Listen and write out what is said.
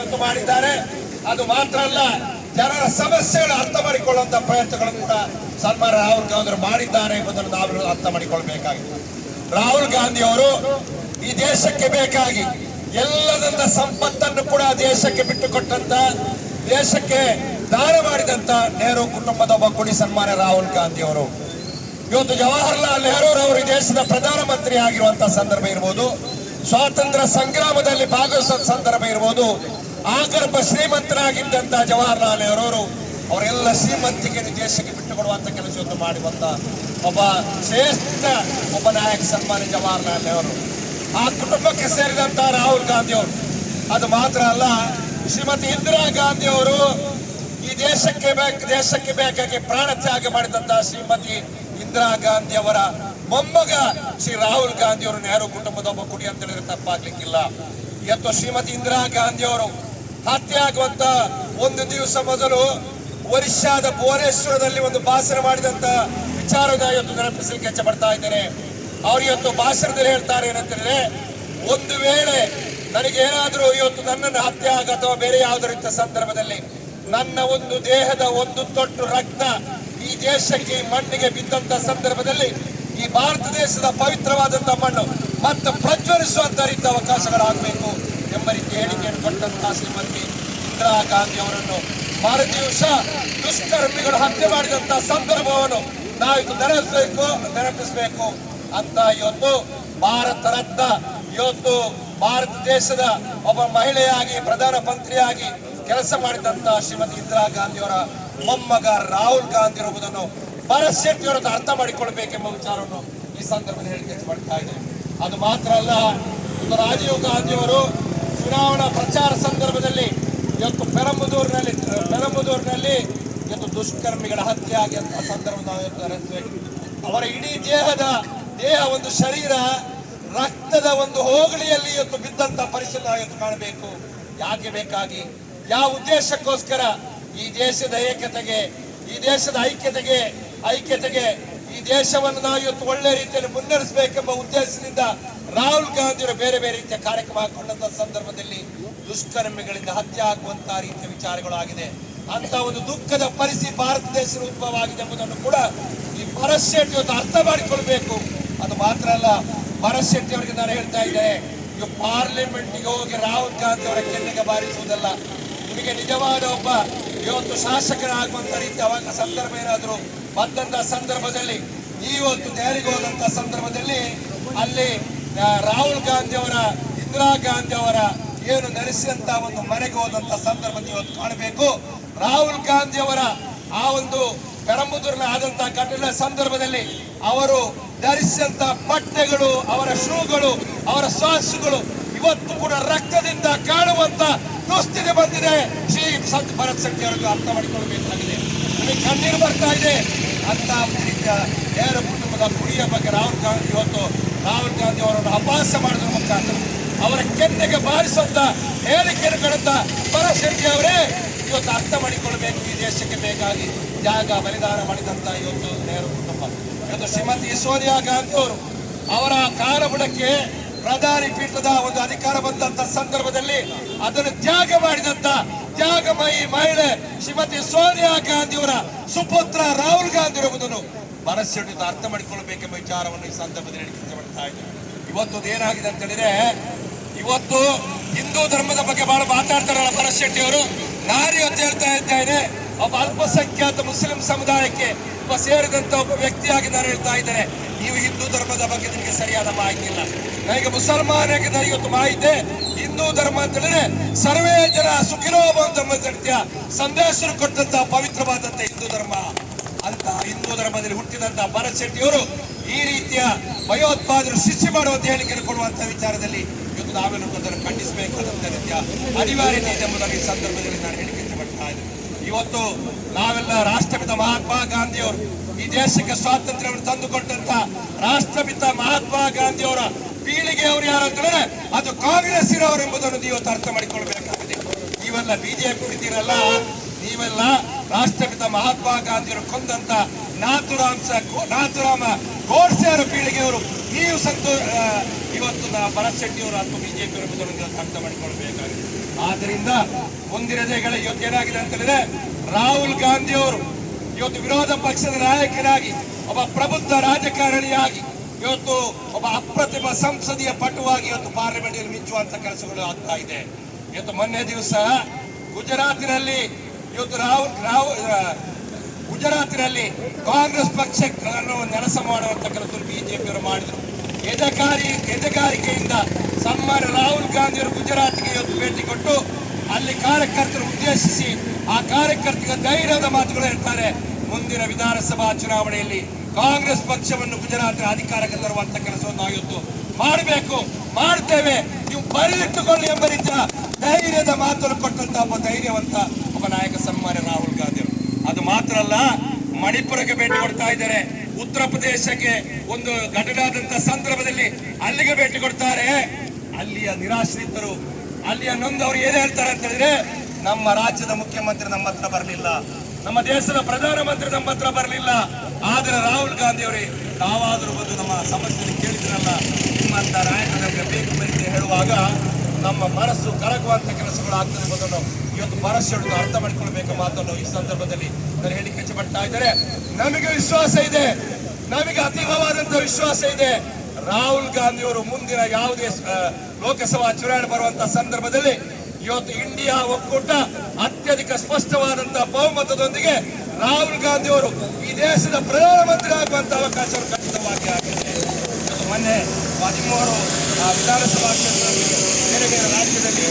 ಅಂತ ಮಾಡಿದ್ದಾರೆ. ಅದು ಮಾತ್ರ ಅಲ್ಲ, ಜನರ ಸಮಸ್ಯೆಗಳು ಅರ್ಥ ಮಾಡಿಕೊಳ್ಳುವಂತ ಪ್ರಯತ್ನಗಳನ್ನು ಕೂಡ ಸನ್ಮಾನ ರಾಹುಲ್ ಗಾಂಧಿ ಮಾಡಿದ್ದಾರೆ ಎಂಬುದನ್ನು ನಾವು ಅರ್ಥ ಮಾಡಿಕೊಳ್ಬೇಕಾಗಿದೆ. ರಾಹುಲ್ ಗಾಂಧಿ ಅವರು ಈ ದೇಶಕ್ಕೆ ಬೇಕಾಗಿ ಎಲ್ಲದಂತ ಸಂಪತ್ತನ್ನು ಕೂಡ ದೇಶಕ್ಕೆ ಬಿಟ್ಟುಕೊಟ್ಟಂತ, ದೇಶಕ್ಕೆ ದಾನ ಮಾಡಿದಂತ ನೆಹರು ಕುಟುಂಬದ ಒಬ್ಬ ಕುಡಿ ಸನ್ಮಾನ ರಾಹುಲ್ ಗಾಂಧಿ ಅವರು. ಇವತ್ತು ಜವಾಹರ್ಲಾಲ್ ನೆಹರೂರವರು ಅವರು ದೇಶದ ಪ್ರಧಾನಮಂತ್ರಿ ಆಗಿರುವಂತಹ ಸಂದರ್ಭ ಇರ್ಬೋದು. ಸ್ವಾತಂತ್ರ್ಯ ಸಂಗ್ರಾಮದಲ್ಲಿ ಭಾಗವಹಿಸಿದ ಸಂದರ್ಭ ಇರ್ಬೋದು. ಆಗರ್ಭ ಶ್ರೀಮಂತರಾಗಿದ್ದಂತಹ ಜವಾಹರ್ಲಾಲ್ ನೆಹರೂರು ಅವರೆಲ್ಲ ಶ್ರೀಮಂತಿಕೆ ದೇಶಕ್ಕೆ ಬಿಟ್ಟು ಕೊಡುವಂತ ಕೆಲಸವನ್ನು ಮಾಡುವಂತ ಒಬ್ಬ ಶ್ರೇಷ್ಠ ಒಬ್ಬ ನಾಯಕ ಸನ್ಮಾನ್ಯ ಜವಾಹರ್ಲಾಲ್ ನೆಹರು ಆ ಕುಟುಂಬಕ್ಕೆ ಸೇರಿದಂತಹ ರಾಹುಲ್ ಗಾಂಧಿ ಅವರು. ಅದು ಮಾತ್ರ ಅಲ್ಲ, ಶ್ರೀಮತಿ ಇಂದಿರಾ ಗಾಂಧಿ ಅವರು ಈ ದೇಶಕ್ಕೆ ಬೇಕು, ದೇಶಕ್ಕೆ ಬೇಕಾಗಿ ಪ್ರಾಣ ತ್ಯಾಗ ಮಾಡಿದಂತಹ ಶ್ರೀಮತಿ ಇಂದಿರಾ ಗಾಂಧಿ ಅವರ ಮೊಮ್ಮಗ ಶ್ರೀ ರಾಹುಲ್ ಗಾಂಧಿ ಅವರು ನೆಹರು ಕುಟುಂಬದ ಒಬ್ಬ ಕುಡಿ ಅಂತ ಹೇಳಿದ್ರೆ ತಪ್ಪಾಗ್ಲಿಕ್ಕಿಲ್ಲ. ಇವತ್ತು ಶ್ರೀಮತಿ ಇಂದಿರಾ ಗಾಂಧಿ ಅವರು ಹತ್ಯೆ ಆಗುವಂತ ಒಂದು ದಿವಸ ಮೊದಲು ಒರಿಸ್ಸಾದ ಭುವನೇಶ್ವರದಲ್ಲಿ ಒಂದು ಭಾಷಣ ಮಾಡಿದಂತ ವಿಚಾರದ ಇವತ್ತು ನೆನಪಿಸಲಿಕ್ಕೆ ಹೆಚ್ಚ ಪಡ್ತಾ ಇದ್ದೇನೆ. ಅವ್ರು ಇವತ್ತು ಭಾಷಣದಲ್ಲಿ ಹೇಳ್ತಾರೆ ಏನಂತಂದ್ರೆ ಒಂದು ವೇಳೆ ನನಗೇನಾದರೂ ಇವತ್ತು ನನ್ನನ್ನು ಹತ್ಯೆ ಆಗ ಅಥವಾ ಬೇರೆ ಯಾವುದೋ ರೀತಿಯ ಸಂದರ್ಭದಲ್ಲಿ ನನ್ನ ಒಂದು ದೇಹದ ಒಂದು ತೊಟ್ಟು ರಕ್ತ ಈ ದೇಶಕ್ಕೆ ಮಣ್ಣಿಗೆ ಬಿದ್ದಂತ ಸಂದರ್ಭದಲ್ಲಿ ಈ ಭಾರತ ದೇಶದ ಪವಿತ್ರವಾದಂತ ಮಣ್ಣು ಮತ್ತೆ ಪ್ರಜ್ವಲಿಸುವಂತ ರೀತಿಯ ಅವಕಾಶಗಳಾಗಬೇಕು ಎಂಬ ರೀತಿ ಹೇಳಿಕೆಯನ್ನು ಕೊಟ್ಟಂತಹ ಶ್ರೀಮತಿ ಇಂದಿರಾ ಗಾಂಧಿ ಅವರನ್ನು ಮಾರು ಸಹ ದುಷ್ಕರ್ಮಿಗಳು ಹತ್ಯೆ ಮಾಡಿದಂತಹ ಸಂದರ್ಭವನ್ನು ನಾವಿದು ನೆನಪಿಸಬೇಕು ನೆನಪಿಸಬೇಕು ಅಂತ ಇವತ್ತು ಭಾರತ ರತ್ನ ಇವತ್ತು ಭಾರತ ದೇಶದ ಒಬ್ಬ ಮಹಿಳೆಯಾಗಿ, ಪ್ರಧಾನ ಮಂತ್ರಿಯಾಗಿ ಕೆಲಸ ಮಾಡಿದಂತಹ ಶ್ರೀಮತಿ ಇಂದಿರಾ ಗಾಂಧಿಯವರ ಮೊಮ್ಮಗ ರಾಹುಲ್ ಗಾಂಧಿ ಇರುವುದನ್ನು ಭರತ್ ಶೆಟ್ಟಿ ಅವರದ್ದು ಅರ್ಥ ಮಾಡಿಕೊಳ್ಬೇಕೆಂಬ ವಿಚಾರವನ್ನು ಈ ಸಂದರ್ಭದಲ್ಲಿ ಹೇಳಿಕೆ ಮಾಡ್ತಾ ಇದೆ ಅದು ಮಾತ್ರ ಅಲ್ಲ ಇವತ್ತು ರಾಜೀವ್ ಗಾಂಧಿ ಅವರು ಚುನಾವಣಾ ಪ್ರಚಾರ ಸಂದರ್ಭದಲ್ಲಿ ಇವತ್ತು ಪೆರಂಬದೂರಿನಲ್ಲಿ ಪೆರಂಬದೂರಿನಲ್ಲಿ ಇವತ್ತು ದುಷ್ಕರ್ಮಿಗಳ ಹತ್ಯೆ ಅಂತ ಸಂದರ್ಭ ಅವರ ಇಡೀ ದೇಹದ, ದೇಹ ಒಂದು ಶರೀರ, ರಕ್ತದ ಒಂದು ಹೋಗಲಿಯಲ್ಲಿ ಇವತ್ತು ಬಿದ್ದಂತ ಪರಿಸ್ಥಿತಿ ಇವತ್ತು ಕಾಣಬೇಕು. ಯಾಕೆ ಬೇಕಾಗಿ? ಯಾವ ಉದ್ದೇಶಕ್ಕೋಸ್ಕರ ಈ ದೇಶದ ಏಕತೆಗೆ, ಈ ದೇಶದ ಐಕ್ಯತೆಗೆ ಐಕ್ಯತೆಗೆ ಈ ದೇಶವನ್ನು ನಾವು ಇವತ್ತು ಒಳ್ಳೆ ರೀತಿಯಲ್ಲಿ ಮುನ್ನಡೆಸಬೇಕೆಂಬ ಉದ್ದೇಶದಿಂದ ರಾಹುಲ್ ಗಾಂಧಿಯವರು ಬೇರೆ ಬೇರೆ ರೀತಿಯ ಕಾರ್ಯಕ್ರಮ ಹಾಕೊಂಡಂತ ಸಂದರ್ಭದಲ್ಲಿ ದುಷ್ಕರ್ಮಿಗಳಿಂದ ಹತ್ಯೆ ಆಗುವಂತಹ ರೀತಿಯ ವಿಚಾರಗಳಾಗಿದೆ. ಅಂತ ಒಂದು ದುಃಖದ ಪರಿಸ್ಥಿತಿ ಭಾರತ ದೇಶದ ಉದ್ಭವ ಆಗಿದೆ ಎಂಬುದನ್ನು ಕೂಡ ಈ ಭರತ್ ಶೆಟ್ಟಿ ಇವತ್ತು ಅರ್ಥ ಮಾಡಿಕೊಳ್ಬೇಕು. ಅದು ಮಾತ್ರ ಅಲ್ಲ ಭರತ್ ಶೆಟ್ಟಿ ಅವರಿಗೆ ನಾನು ಹೇಳ್ತಾ ಇದ್ದೇನೆ ಇವು ಪಾರ್ಲಿಮೆಂಟ್ಗೆ ಹೋಗಿ ರಾಹುಲ್ ಗಾಂಧಿ ಅವರ ಕೆನ್ನೆಗೆ ಬಾರಿಸುವುದಲ್ಲ. ನಿಮಗೆ ನಿಜವಾದ ಒಬ್ಬ ಇವತ್ತು ಶಾಸಕರಾಗುವಂತ ರೀತಿ ಅವಾಗ ಸಂದರ್ಭ ಏನಾದರೂ ಬಂದಂತ ಸಂದರ್ಭದಲ್ಲಿ ಇವತ್ತು ದೆಹಲಿಗೆ ಹೋದಂತ ಸಂದರ್ಭದಲ್ಲಿ ಅಲ್ಲಿ ರಾಹುಲ್ ಗಾಂಧಿ ಅವರ, ಇಂದಿರಾ ಗಾಂಧಿ ಅವರ ಏನು ನಡೆಸಿದಂತ ಒಂದು ಮನೆಗೆ ಹೋದಂತ ಸಂದರ್ಭದಲ್ಲಿ ಇವತ್ತು ಕಾಣಬೇಕು. ರಾಹುಲ್ ಗಾಂಧಿ ಅವರ ಆ ಒಂದು ಪೆರಂಬುದೂರಿನ ಆದಂತಹ ಘಟನೆ ಸಂದರ್ಭದಲ್ಲಿ ಅವರು ಧರಿಸಿದಂತ ಬಟ್ಟೆಗಳು, ಅವರ ಶೂಗಳು, ಅವರ ಸಾಕ್ಸ್ಗಳು ಇವತ್ತು ಕೂಡ ರಕ್ತದಿಂದ ಕಾಣುವಂತ ದುಸ್ಥಿತಿ ಬಂದಿದೆ. ಶ್ರೀ ಸಂತ ಭರತ್ ಶೆಟ್ಟಿ ಅವರಿಗೆ ಅರ್ಥ ಮಾಡಿಕೊಳ್ಬೇಕಾಗಿದೆ ನಮಗೆ ಕಣ್ಣೀರು ಬರ್ತಾ ಇದೆ. ಅಂತ ನೇರ ಕುಟುಂಬದ ಕುಡಿಯ ಬಗ್ಗೆ ರಾಹುಲ್ ಗಾಂಧಿ ಇವತ್ತು, ರಾಹುಲ್ ಗಾಂಧಿ ಅವರನ್ನು ಅಪಹಾಸ್ಯ ಮಾಡಿದ್ರ ಮುಖಾಂತರ ಅವರ ಕೆನ್ನೆಗೆ ಬಾರಿಸುವಂತ ಹೇಳಿಕೆಯನ್ನು ಕೊಡುತ್ತ ಭರತ್ ಶೆಟ್ಟಿ ಅವರೇ ಇವತ್ತು ಅರ್ಥ ಮಾಡಿಕೊಳ್ಬೇಕು ಈ ದೇಶಕ್ಕೆ ಬೇಕಾಗಿ ಜಾಗ ಬಲಿದಾನ ಮಾಡಿದಂತ ಇವತ್ತು ನೇರ ಕುಟುಂಬ. ಇವತ್ತು ಶ್ರೀಮತಿ ಸೋನಿಯಾ ಗಾಂಧಿ ಅವರು ಅವರ ಕಾಲಬುಡಕ್ಕೆ ಪ್ರಧಾನಿ ಪೀಠದ ಒಂದು ಅಧಿಕಾರ ಬಂದಂತ ಸಂದರ್ಭದಲ್ಲಿ ಅದನ್ನು ತ್ಯಾಗ ಮಾಡಿದಂತ ತ್ಯಾಗಮಯಿ ಮಹಿಳೆ ಶ್ರೀಮತಿ ಸೋನಿಯಾ ಗಾಂಧಿಯವರ ಸುಪುತ್ರ ರಾಹುಲ್ ಗಾಂಧಿ ಇರುವುದನ್ನು ಮನಸ್ಸಿಟ್ಟು ಅರ್ಥ ಮಾಡಿಕೊಳ್ಳಬೇಕೆಂಬ ವಿಚಾರವನ್ನು ಈ ಸಂದರ್ಭದಲ್ಲಿ ಹೇಳಿಕೆ ಮಾಡ್ತಾ ಇದೆ ಇವತ್ತು ಏನಾಗಿದೆ ಅಂತ ಹೇಳಿದ್ರೆ, ಇವತ್ತು ಹಿಂದೂ ಧರ್ಮದ ಬಗ್ಗೆ ಬಹಳ ಮಾತಾಡ್ತಾರಲ್ಲ ಭರತ್ ಶೆಟ್ಟಿ ಅವರು. ನಾರಿ ಅಂತ ಹೇಳ್ತಾ ಇದ್ದೇನೆ ಒಬ್ಬ ಅಲ್ಪಸಂಖ್ಯಾತ ಮುಸ್ಲಿಂ ಸಮುದಾಯಕ್ಕೆ ಒಬ್ಬ ಸೇರಿದಂತ ಒಬ್ಬ ವ್ಯಕ್ತಿಯಾಗಿ ನಾನು ಹೇಳ್ತಾ ಇದ್ದೇನೆ. ನೀವು ಹಿಂದೂ ಧರ್ಮದ ಬಗ್ಗೆ ನಿಮಗೆ ಸರಿಯಾದ ಮಾಹಿತಿ ಇಲ್ಲ. ನನಗೆ ಮುಸಲ್ಮಾನ ನನಗೆ ಇವತ್ತು ಮಾಹಿತಿ. ಹಿಂದೂ ಧರ್ಮ ಅಂತ ಹೇಳಿದ್ರೆ ಸರ್ವೇ ಜನ ಸುಖಿರೋ ಎಂಬ ಸತ್ಯ. ಸಂದೇಶ ಕೊಟ್ಟಂತ ಪವಿತ್ರವಾದಂತ ಹಿಂದೂ ಧರ್ಮ. ಅಂತ ಹಿಂದೂ ಧರ್ಮದಲ್ಲಿ ಹುಟ್ಟಿದಂತ ಭರತ್ ಶೆಟ್ಟಿಯವರು ಈ ರೀತಿಯ ಭಯೋತ್ಪಾದನೆ ಸೃಷ್ಟಿ ಮಾಡುವಂತ ಹೇಳಿಕೆಯನ್ನು ಕೊಡುವಂತ ವಿಚಾರದಲ್ಲಿ ಇವತ್ತು ನಾವೇನು ಖಂಡಿಸಬೇಕಾದಂತ ರೀತಿಯ ಅನಿವಾರ್ಯ ಇದೆ ಎಂಬುದಾಗಿ ಸಂದರ್ಭದಲ್ಲಿ ನಾನು ಹೇಳಿಕೆ ಮಾಡ್ತಾ ಇದ್ದೇನೆ. ಇವತ್ತು ನಾವೆಲ್ಲ ರಾಷ್ಟ್ರಪಿತ ಮಹಾತ್ಮ ಗಾಂಧಿಯವರು ಈ ದೇಶಕ್ಕೆ ಸ್ವಾತಂತ್ರ್ಯವನ್ನು ತಂದುಕೊಟ್ಟಂತ ರಾಷ್ಟ್ರಪಿತ ಮಹಾತ್ಮ ಗಾಂಧಿಯವರ ಪೀಳಿಗೆಯವರು ಯಾರು ಅಂತ ಹೇಳಿದ್ರೆ ಅದು ಇರೋರು ಎಂಬುದನ್ನು ನೀವು ಅರ್ಥ ಮಾಡಿಕೊಳ್ಬೇಕಾಗಿದೆ. ನೀವೆಲ್ಲ ಬಿಜೆಪಿ ಇದ್ದೀರಲ್ಲ ನೀವೆಲ್ಲ ರಾಷ್ಟ್ರಪಿತ ಮಹಾತ್ಮ ಗಾಂಧಿಯವರು ಕೊಂದಂತ ನಾಥುರಾಮ್ ನಾಥುರಾಮ ಗೋಡ್ಸೆ ಅವರ ಪೀಳಿಗೆಯವರು, ನೀವು ಸಂತೋ ಇವತ್ತು ಭರತ್ ಶೆಟ್ಟಿ ಅವರು ಅಥವಾ ಬಿಜೆಪಿ ಎಂಬುದನ್ನು ಅರ್ಥ ಮಾಡಿಕೊಳ್ಬೇಕಾಗಿದೆ. ಆದ್ರಿಂದ ಮುಂದಿನ ದಿನಗಳ ಇವತ್ತು ಏನಾಗಿದೆ ಅಂತ ಹೇಳಿದ್ರೆ, ರಾಹುಲ್ ಗಾಂಧಿ ಅವರು ಇವತ್ತು ವಿರೋಧ ಪಕ್ಷದ ನಾಯಕನಾಗಿ, ಒಬ್ಬ ಪ್ರಬುದ್ಧ ರಾಜಕಾರಣಿಯಾಗಿ ಇವತ್ತು ಒಬ್ಬ ಅಪ್ರತಿಮ ಸಂಸದೀಯ ಪಟುವಾಗಿ ಇವತ್ತು ಪಾರ್ಲಿಮೆಂಟ್ ಅಲ್ಲಿ ಮಿಂಚುವಂತ ಕೆಲಸಗಳು ಆಗ್ತಾ ಇದೆ. ಇವತ್ತು ಮೊನ್ನೆ ದಿವಸ ಗುಜರಾತಿನಲ್ಲಿ ಇವತ್ತು ರಾಹುಲ್ ರಾಹುಲ್ ಗುಜರಾತಿನಲ್ಲಿ ಕಾಂಗ್ರೆಸ್ ಪಕ್ಷವನ್ನು ನೆಲಸ ಮಾಡುವಂತ ಕೆಲಸ ಬಿಜೆಪಿಯವರು ಮಾಡಿದರು. ಎದಕಾರಿ ಎದೆಗಾರಿಕೆಯಿಂದ ಸನ್ಮಾನ್ಯ ರಾಹುಲ್ ಗಾಂಧಿ ಅವರು ಗುಜರಾತ್ಗೆ ಇವತ್ತು ಭೇಟಿ ಕೊಟ್ಟು ಅಲ್ಲಿ ಕಾರ್ಯಕರ್ತರು ಉದ್ದೇಶಿಸಿ ಆ ಕಾರ್ಯಕರ್ತರಿಗೆ ಧೈರ್ಯದ ಮಾತುಗಳು ಹೇಳ್ತಾರೆ. ಮುಂದಿನ ವಿಧಾನಸಭಾ ಚುನಾವಣೆಯಲ್ಲಿ ಕಾಂಗ್ರೆಸ್ ಪಕ್ಷವನ್ನು ಗುಜರಾತ್ ಅಧಿಕಾರಕ್ಕೆ ತರುವಂತ ಕೆಲಸವನ್ನು ಆಗಿತ್ತು. ಮಾಡಬೇಕು, ಮಾಡ್ತೇವೆ. ನೀವು ಬರೆದಿಟ್ಟುಕೊಳ್ಳಿ ಎಂಬ ರೀತಿಯ ಧೈರ್ಯದ ಮಾತನ್ನು ಕೊಟ್ಟಂತ ಒಬ್ಬ ಧೈರ್ಯವಂತ ಒಬ್ಬ ನಾಯಕ ಸನ್ಮಾನ್ಯ ರಾಹುಲ್ ಗಾಂಧಿ ಅದು ಮಾತ್ರ ಅಲ್ಲ, ಮಣಿಪುರಕ್ಕೆ ಭೇಟಿ ಕೊಡ್ತಾ ಇದ್ದಾರೆ. ಉತ್ತರ ಪ್ರದೇಶಕ್ಕೆ ಒಂದು ಘಟನೆ ಆದಂತ ಸಂದರ್ಭದಲ್ಲಿ ಅಲ್ಲಿಗೆ ಭೇಟಿ ಕೊಡ್ತಾರೆ. ಅಲ್ಲಿಯ ನಿರಾಶ್ರಿತರು, ಅಲ್ಲಿಯ ನೊಂದವರು ಏನ್ ಹೇಳ್ತಾರೆ ಅಂತ ಹೇಳಿದ್ರೆ, ನಮ್ಮ ರಾಜ್ಯದ ಮುಖ್ಯಮಂತ್ರಿ ನಮ್ಮ ಹತ್ರ ಬರಲಿಲ್ಲ. ನಮ್ಮ ದೇಶದ ಪ್ರಧಾನಮಂತ್ರಿ ನಮ್ಮ ಹತ್ರ ಬರಲಿಲ್ಲ. ಆದ್ರೆ ರಾಹುಲ್ ಗಾಂಧಿ ಅವರೇ ತಾವಾದರೂ ಬಂದು ನಮ್ಮ ಸಮಸ್ಯೆ ಕೇಳಿದ್ರಲ್ಲ, ನಿಮ್ಮಂತ ನಾಯಕರಿಗೆ ಬೇಕು ಬರೀತೆ ಹೇಳುವಾಗ ನಮ್ಮ ಮನಸ್ಸು ಕರಗುವಂತ ಕೆಲಸಗಳು ಆಗ್ತದೆ ಎಂಬುದನ್ನು ಇವತ್ತು ಮನಸ್ಸು ಅರ್ಥ ಮಾಡಿಕೊಳ್ಬೇಕು ಮಾತನ್ನು ಈ ಸಂದರ್ಭದಲ್ಲಿ. ನಾನು ಹೇಳಿ ಕಚ್ಚಪಡ್ತಾ ಇದ್ದಾರೆ. ನಮಗೆ ವಿಶ್ವಾಸ ಇದೆ. ನಮಗೆ ಅತೀವವಾದಂತ ವಿಶ್ವಾಸ ಇದೆ. ರಾಹುಲ್ ಗಾಂಧಿ ಅವರು ಮುಂದಿನ ಯಾವುದೇ ಲೋಕಸಭಾ ಚುನಾವಣೆ ಬರುವಂತ ಸಂದರ್ಭದಲ್ಲಿ ಇವತ್ತು ಇಂಡಿಯಾ ಒಕ್ಕೂಟ ಅತ್ಯಧಿಕ ಸ್ಪಷ್ಟವಾದಂತಹ ಬಹುಮತದೊಂದಿಗೆ ರಾಹುಲ್ ಗಾಂಧಿ ಅವರು ಈ ದೇಶದ ಪ್ರಧಾನಮಂತ್ರಿ ಆಗುವಂತ ಅವಕಾಶವನ್ನು ಖಚಿತವಾಗಿ ಆಗಿದೆ. ಮೊನ್ನೆ ಹದಿಮೂರು ವಿಧಾನಸಭಾ ಕ್ಷೇತ್ರದಲ್ಲಿ, ಬೇರೆ ಬೇರೆ ರಾಜ್ಯದಲ್ಲಿ